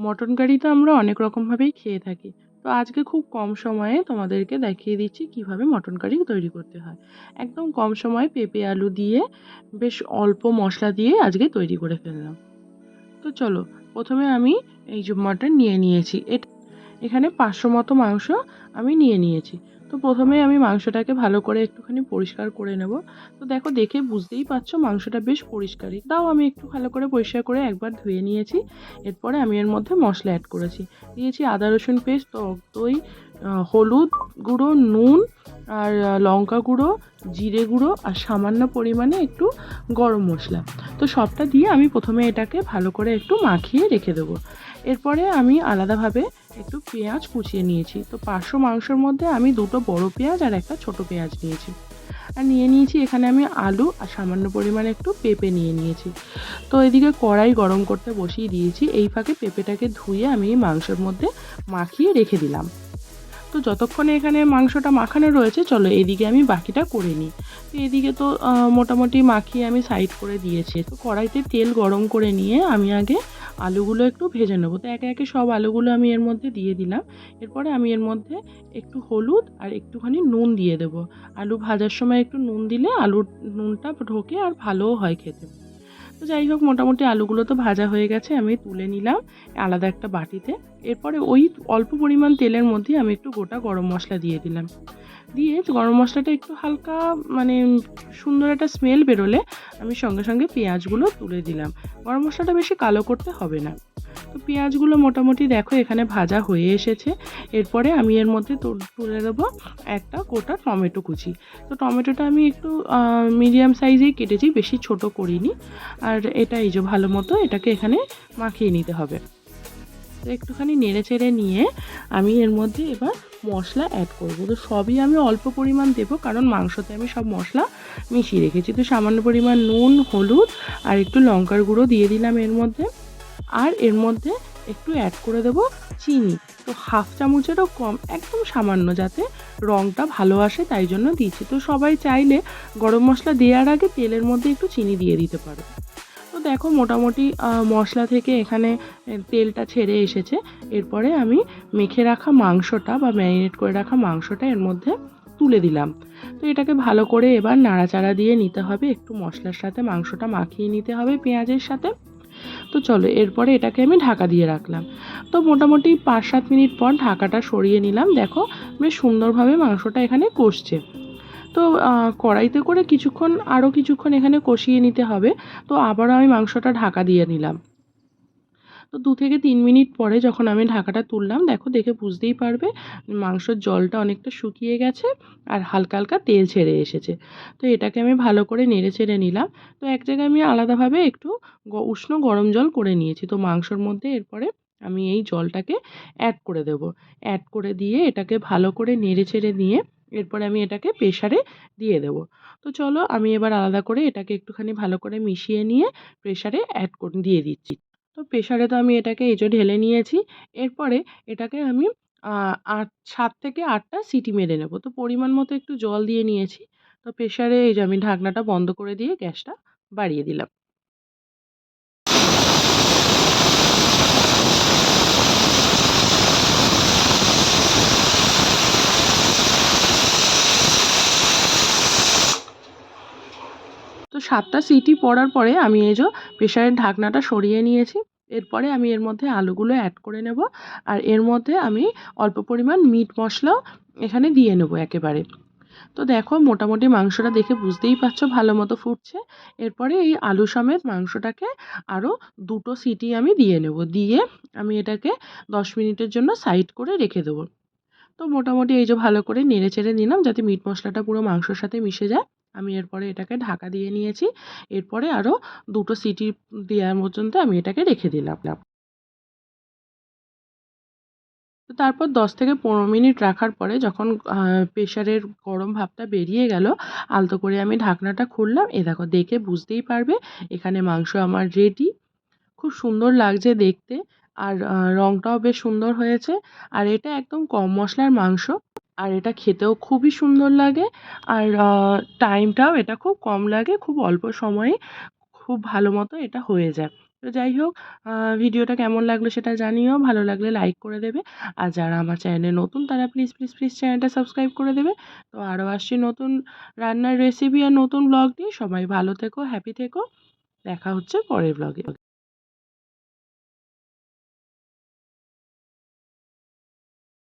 Mutton curry তো আমরা অনেক রকমভাবেই খেয়ে থাকি। তো আজকে খুব কম সময়ে তোমাদেরকে দেখিয়ে দিচ্ছি কীভাবে মটন কারি তৈরি করতে হয়। একদম কম সময়ে পেঁপে, আলু দিয়ে বেশ অল্প মশলা দিয়ে আজকে তৈরি করে ফেললাম। তো চলো, প্রথমে আমি এই যে মটন নিয়ে নিয়েছি। এটা এখানে পাঁচশো মতো মাংস আমি নিয়ে নিয়েছি। তো প্রথমে আমি মাংসটাকে ভালো করে একটুখানি পরিষ্কার করে নেব। তো দেখো, দেখে বুঝতেই পারছ মাংসটা বেশ পরিষ্কারই। তাও আমি একটু ভালো করে পরিষ্কার করে একবার ধুয়ে নিয়েছি। এরপরে আমি এর মধ্যে মশলা অ্যাড করেছি। দিয়েছি আদা রসুন পেস্ট টক দই হলুদ গুঁড়ো, নুন আর লঙ্কা গুঁড়ো, জিরে গুঁড়ো আর সামান্য পরিমাণে একটু গরম মশলা। তো সবটা দিয়ে আমি প্রথমে এটাকে ভালো করে একটু মাখিয়ে রেখে দেবো। এরপরে আমি আলাদাভাবে একটু পেঁয়াজ কুচিয়ে নিয়েছি। তো পাঁচশো মাংসের মধ্যে আমি দুটো বড় পেঁয়াজ আর একটা ছোট পেঁয়াজ নিয়েছি। আর নিয়ে নিয়েছি এখানে আমি আলু আর সামান্য পরিমাণে একটু পেঁপে নিয়ে নিয়েছি। তো এদিকে কড়াই গরম করতে বসিয়ে দিয়েছি। এই ফাঁকে পেঁপেটাকে ধুয়ে আমি মাংসের মধ্যে মাখিয়ে রেখে দিলাম। তো যতক্ষণে এখানে মাংসটা মাখানো রয়েছে, চলো এদিকে আমি বাকিটা করে নিই। তো এদিকে তো মোটামুটি মাখিয়ে আমি সাইড করে দিয়েছি। তো কড়াইতে তেল গরম করে নিয়ে আমি আগে আলুগুলো একটু ভেজে নেব। তো একে একে সব আলুগুলো আমি এর মধ্যে দিয়ে দিলাম। এরপরে আমি এর মধ্যে একটু হলুদ আর একটুখানি নুন দিয়ে দেবো। আলু ভাজার সময় একটু নুন দিলে আলুর নুনটা ঢোকে আর ভালোও হয় খেতে। তো যাই হোক, মোটামুটি আলুগুলো তো ভাজা হয়ে গেছে, আমি তুলে নিলাম আলাদা একটা বাটিতে। এরপরে ওই অল্প পরিমাণ তেলের মধ্যে আমি একটু গোটা গরম মশলা দিয়ে দিলাম। দিয়ে গরম মশলাটা একটু হালকা মানে সুন্দর একটা স্মেল বেরোলে আমি সঙ্গে সঙ্গে পেঁয়াজগুলো তুলে দিলাম। গরম মশলাটা বেশি কালো করতে হবে না। তো পেঁয়াজগুলো মোটামুটি দেখো, এখানে ভাজা হয়ে এসেছে। এরপরে আমি এর মধ্যে তুলে দেবো একটা গোটা টমেটো কুচি। তো টমেটোটা আমি একটু মিডিয়াম সাইজেই কেটেছি, বেশি ছোট করিনি। আর এটা এই যে ভালো মতো এটাকে এখানে মাখিয়ে নিতে হবে। তো একটুখানি নেড়ে চেড়ে নিয়ে আমি এর মধ্যে এবার মশলা অ্যাড করব। তো সবই আমি অল্প পরিমাণ দেবো, কারণ মাংসতে আমি সব মশলা মিশিয়ে রেখেছি। তো সামান্য পরিমাণ নুন, হলুদ আর একটু লঙ্কার গুঁড়ো দিয়ে দিলাম এর মধ্যে। আর এর মধ্যে একটু অ্যাড করে দেবো চিনি। তো হাফ চামচেরও কম, একদম সামান্য যাতে রঙটা ভালো আসে তাই জন্য দিয়েছি তো সবাই চাইলে গরম মশলা দেওয়ার আগে তেলের মধ্যে একটু চিনি দিয়ে দিতে পারো। তো দেখো মোটামুটি মশলা থেকে এখানে তেলটা ছেড়ে এসেছে। এরপরে আমি মেখে রাখা মাংসটা বা ম্যারিনেট করে রাখা মাংসটা এর মধ্যে তুলে দিলাম। তো এটাকে ভালো করে এবার নাড়াচাড়া দিয়ে নিতে হবে। একটু মশলার সাথে মাংসটা মাখিয়ে নিতে হবে পেঁয়াজের সাথে। তো চলো, এরপরে এটাকে আমি ঢাকা দিয়ে রাখলাম। তো মোটামুটি পাঁচ সাত মিনিট পর ঢাকাটা সরিয়ে নিলাম। দেখো, বেশ সুন্দরভাবে মাংসটা এখানে কষছে। তো কড়াইতে করে কিছুক্ষণ আরও কিছুক্ষণ এখানে কষিয়ে নিতে হবে। তো আবারও আমি মাংসটা ঢাকা দিয়ে নিলাম। তো দু থেকে তিন মিনিট পরে যখন আমি ঢাকাটা তুললাম, দেখো দেখে বুঝতেই পারবে মাংসর জলটা অনেকটা শুকিয়ে গেছে আর হালকা হালকা তেল ছেড়ে এসেছে। তো এটাকে আমি ভালো করে নেড়ে ছেড়ে নিলাম। তো এক জায়গায় আমি আলাদাভাবে একটু উষ্ণ গরম জল করে নিয়েছি। তো মাংসর মধ্যে এরপরে আমি এই জলটাকে অ্যাড করে দেব। অ্যাড করে দিয়ে এটাকে ভালো করে নেড়ে ছেড়ে নিয়ে এরপরে আমি এটাকে প্রেশারে দিয়ে দেবো। তো চলো আমি এবার আলাদা করে এটাকে একটুখানি ভালো করে মিশিয়ে নিয়ে প্রেশারে অ্যাড করে, দিয়ে দিচ্ছি। তো প্রেশারে তো আমি এটাকে যে ঢেলে নিয়েছি। এরপরে এটাকে আমি আট, সাত থেকে আটটা সিটি মেরে নেব। তো পরিমাণ মতো একটু জল দিয়ে নিয়েছি। তো প্রেশারে এই যে আমি ঢাকনাটা বন্ধ করে দিয়ে গ্যাসটা বাড়িয়ে দিলাম তো সাতটা সিটি পড়ার পরে আমি এই যে প্রেশারের ঢাকনাটা সরিয়ে নিয়েছি। এরপরে আমি এর মধ্যে আলুগুলো অ্যাড করে নেব আর এর মধ্যে আমি অল্প পরিমাণ মিট মশলাও এখানে দিয়ে নেব একেবারে। তো দেখো মোটামুটি মাংসটা দেখে বুঝতেই পারছ ভালো মতো ফুটছে। এরপরে এই আলু সমেত মাংসটাকে আরও দুটো সিটি আমি দিয়ে নেব। দিয়ে আমি এটাকে দশ মিনিটের জন্য সাইড করে রেখে দেবো। তো মোটামুটি এই যে ভালো করে নেড়ে চেড়ে নিলাম যাতে মিট মশলাটা পুরো মাংসর সাথে মিশে যায়। আমি এরপরে এটাকে ঢাকা দিয়ে নিয়েছি। এরপরে আরও দুটো সিটি দেওয়ার পর্যন্ত আমি এটাকে রেখে দিলাম। তো তারপর দশ থেকে পনেরো মিনিট রাখার পরে যখন প্রেশারের গরম ভাবটা বেরিয়ে গেল, আলতো করে আমি ঢাকনাটা খুললাম। এ দেখো, দেখে বুঝতেই পারবে, এখানে মাংস আমার রেডি খুব সুন্দর লাগছে দেখতে, আর রঙটাও বেশ সুন্দর হয়েছে। আর এটা একদম কম মশলার মাংস। আর এটা খেতেও খুবই সুন্দর লাগে। আর টাইমটাও এটা খুব কম লাগে, খুব অল্প সময়ে খুব ভালো মতো এটা হয়ে যায়। তো যাই হোক ভিডিওটা কেমন লাগল সেটা জানিও, ভালো লাগলে লাইক করে দেবে। আর যারা আমার চ্যানেলে নতুন, তারা প্লিজ প্লিজ প্লিজ চ্যানেলটা সাবস্ক্রাইব করে দেবে। তো আরও আসছি নতুন রান্নার রেসিপি আর নতুন ব্লগ নিয়ে। সবাই ভালো থেকো হ্যাপি থেকো। দেখা হচ্ছে পরের ব্লগে